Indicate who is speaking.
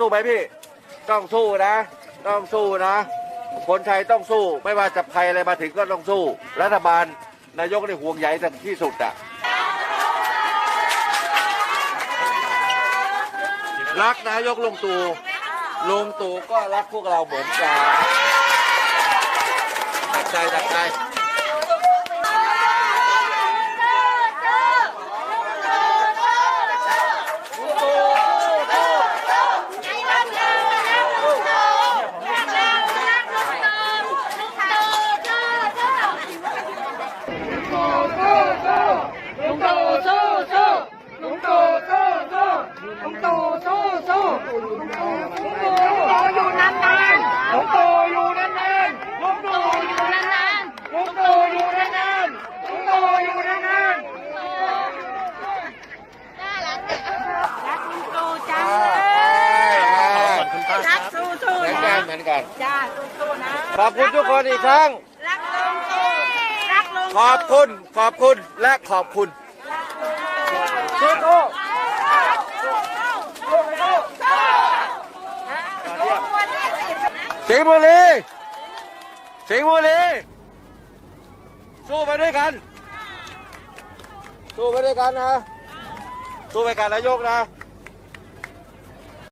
Speaker 1: สู้ไหมพี่ ต้องสู้นะ ต้องสู้นะ คนไทยต้องสู้ ไม่ว่าจะใครอะไรมาถึงก็ต้องสู้ รัฐบาลนายกนี่ห่วงใยถึงที่สุดอะรักนายกลงตู่ลงตู่ก็รักพวกเราเหมือนกันตักใจตักใจ
Speaker 2: ลุงตู่สู้สู้ลุงตู่สู้สู้ ลุงตู่สู้สู้ลุงตู่อยู่นานๆลุงตู่อยู่นานๆลุงตู่อยู่นานๆลุงตู่อยู่นานๆลุงตู่อยู่นานๆ
Speaker 3: รักลุงตู่จังเลย
Speaker 1: ขอบคุณป้า
Speaker 3: รักสู้สู้
Speaker 1: เหมือนะกันเหมือนกัน
Speaker 3: จ้าสู้สู้นะ
Speaker 1: ขอบคุณทุกคนอีกครั้ง
Speaker 3: รักลุงตู่รักลุง
Speaker 1: ขอบคุณขอบคุณและขอบคุณสู้สู้ สิงห์บุรีสิงห์บุรีสู้ไปด้วยกันสู้ไปด้วยกันนะสู้ไปกันนายกนะ